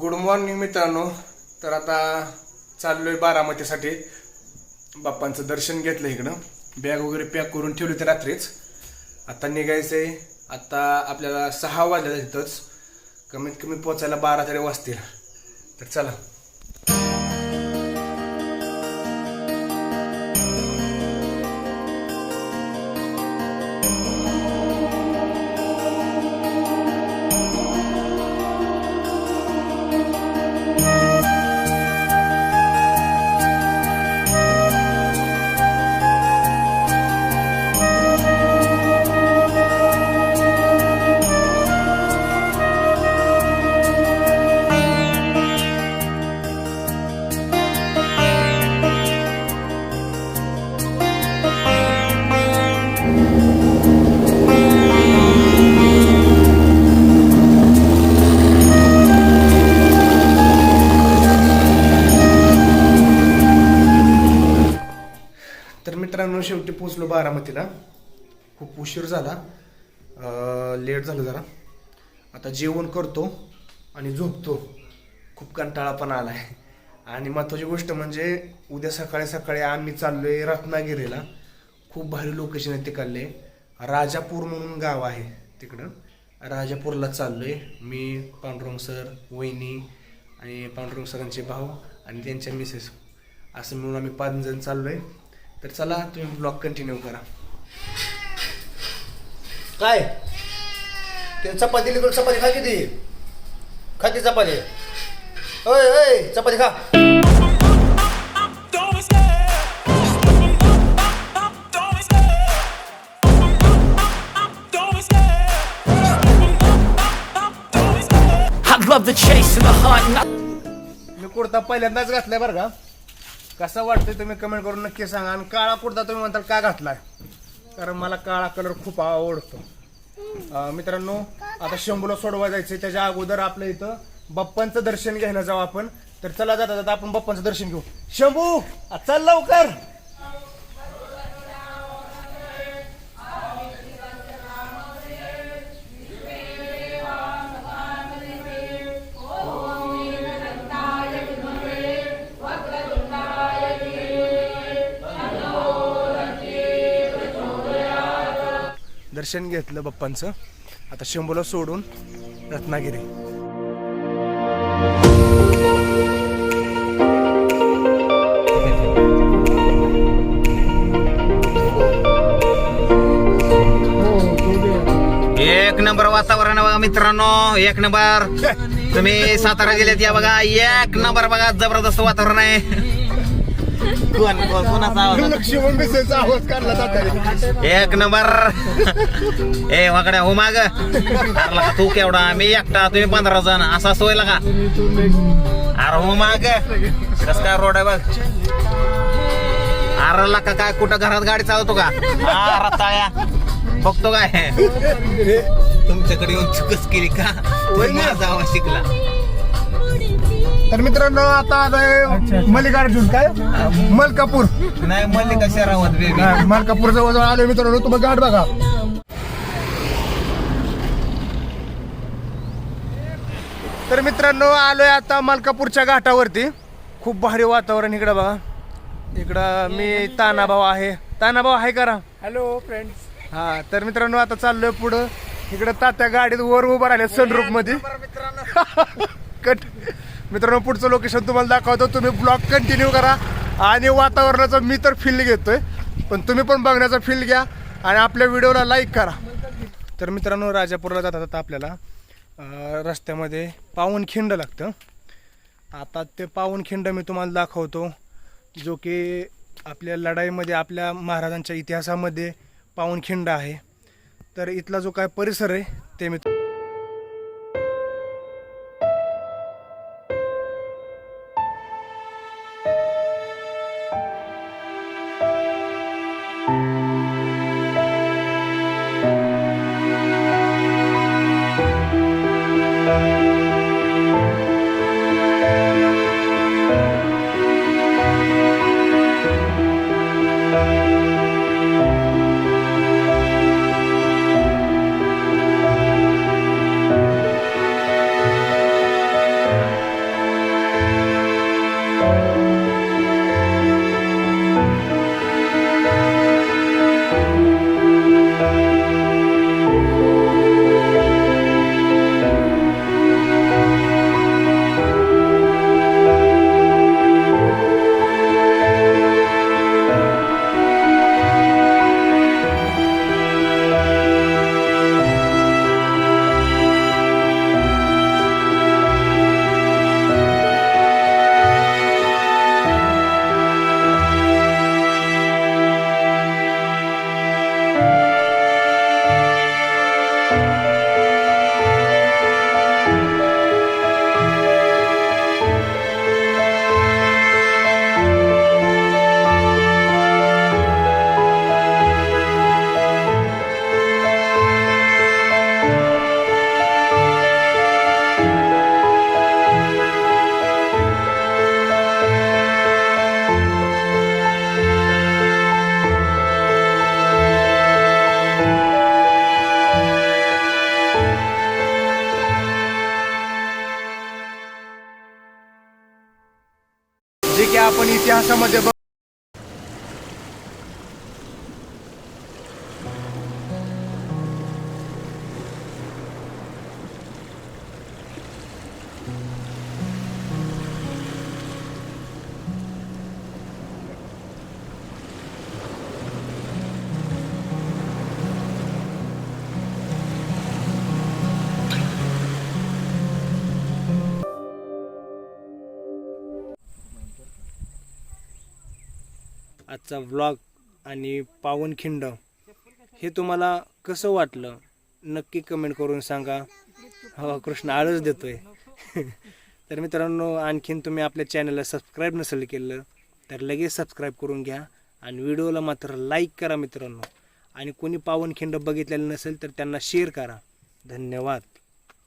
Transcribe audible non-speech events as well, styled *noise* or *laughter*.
Good morning मित्रांनो. तर आता चाललोय बारामतीसाठी. बाप्पांचं दर्शन घेतलं इकडं. बॅग वगैरे पॅक करून ठेवली होती रात्रीच. आता निघायचंय. आता आपल्याला सहा वाजल्या तिथंच कमीत कमी पोचायला बारा तरी वाजतील. तर चला. तर शेवटी पोचलो बारामतीला. खूप उशीर झाला. लेट झालं जरा. आता जेवण करतो आणि झोपतो. खूप कंटाळा पण आला आहे आणि महत्त्वाची गोष्ट म्हणजे उद्या सकाळी सकाळी आम्ही चाललोय रत्नागिरीला. खूप भारी लोकेशन आहे तिकडले. राजापूर म्हणून गाव आहे तिकडं. राजापूरला चाललोय मी पांडुरंग सर वहिनी आणि पांडुरंग सरांचे भाऊ आणि त्यांच्या मिसेस असं मिळून आम्ही पाच जण चाललोय. तर चला तुम्ही ब्लॉक कंटिन्यू करा. काय? तुम्ही चपाती लिहून चपाती खा किती? खा ती चपाती. ओय ओय चपाती खा. मी कुर्ता पहिल्यांदाच घातलाय बरं का. कसं वाटतंय तुम्ही कमेंट करून नक्की सांगा. आणि काळा कुर्ता तुम्ही म्हणताल का घातलाय? कारण मला काळा कलर खूप आवडतो. अं, मित्रांनो आता शंभूला सोडवा जायचं त्याच्या अगोदर आपल्या इथं बाप्पांचं दर्शन घ्यायला जाऊ आपण. तर चला जाता जाता आपण बाप्पांचं दर्शन घेऊ. शंभू आ, चल लवकर. दर्शन घेतलं बाप्पांचं. आता शंभूला सोडून रत्नागिरी. एक नंबर वातावरण बघा मित्रांनो. एक नंबर. तुम्ही सातारा गेलेत या बघा. एक नंबर बघा. जबरदस्त वातावरण आहे. कोण कोण- कोणाचा आवाज? लक्ष्मण आवाज काढला जाता एक नंबर. ए वाकड्या हो माग. अरे तू केवढा? मी एकटा तुम्ही पंधरा जण. असा सोय का अरे हो माग. कस काय रोड आहे बघ. अरे लका काय कुठं घरात गाडी चालवतो का? हा रताळ्या बघतो काय. तुमच्याकडे येऊन चुकच केली का? माझा आवाज शिकला. तर मित्रांनो आता आलोय मल्लिकार्जुन. काय? मलकापूर. नाही मल्लिका शहरावर बेबी हा, मलकापूर जवळ जवळ आलोय मित्रांनो. तुम्ही गाठ बघा. तर मित्रांनो आलोय आता मलकापूरच्या घाटावरती. खूप भारी वातावरण इकडं बघा. इकडं मी तानाभाऊ आहे. तानाभाऊ आहे करा. हॅलो फ्रेंड्स हा तर मित्रांनो आता चाललोय पुढं. इकडं तात्या गाडीत वर उभं राहिले सनरूफमध्ये. *laughs* कट. मित्रांनो पुढचं लोकेशन तुम्हाला दाखवतो. तुम्ही ब्लॉग कंटिन्यू करा. आणि वातावरणाचा मी तर फील घेतोय. पण तुम्ही पण बघण्याचा फील घ्या. आणि आपल्या व्हिडिओला लाईक करा. तर मित्रांनो राजापूरला जातात आता आपल्याला रस्त्यामध्ये पावनखिंड लागतं. आता ते पावनखिंड मी तुम्हाला दाखवतो. जो की आपल्या लढाईमध्ये आपल्या महाराजांच्या इतिहासामध्ये पावनखिंड आहे. तर इथला जो काय परिसर आहे ते मी आजचा व्लॉग आणि पावनखिंड हे तुम्हाला कसं वाटलं? नक्की कमेंट करून सांगा. हो कृष्ण आळच देतोय. *laughs* तर मित्रांनो आणखीन तुम्ही आपल्या चॅनलला सबस्क्राईब नसेल केलं तर लगेच सबस्क्राईब करून घ्या आणि व्हिडिओला मात्र लाईक करा मित्रांनो. आणि कोणी पावनखिंड बघितलेलं नसेल तर त्यांना शेअर करा. धन्यवाद.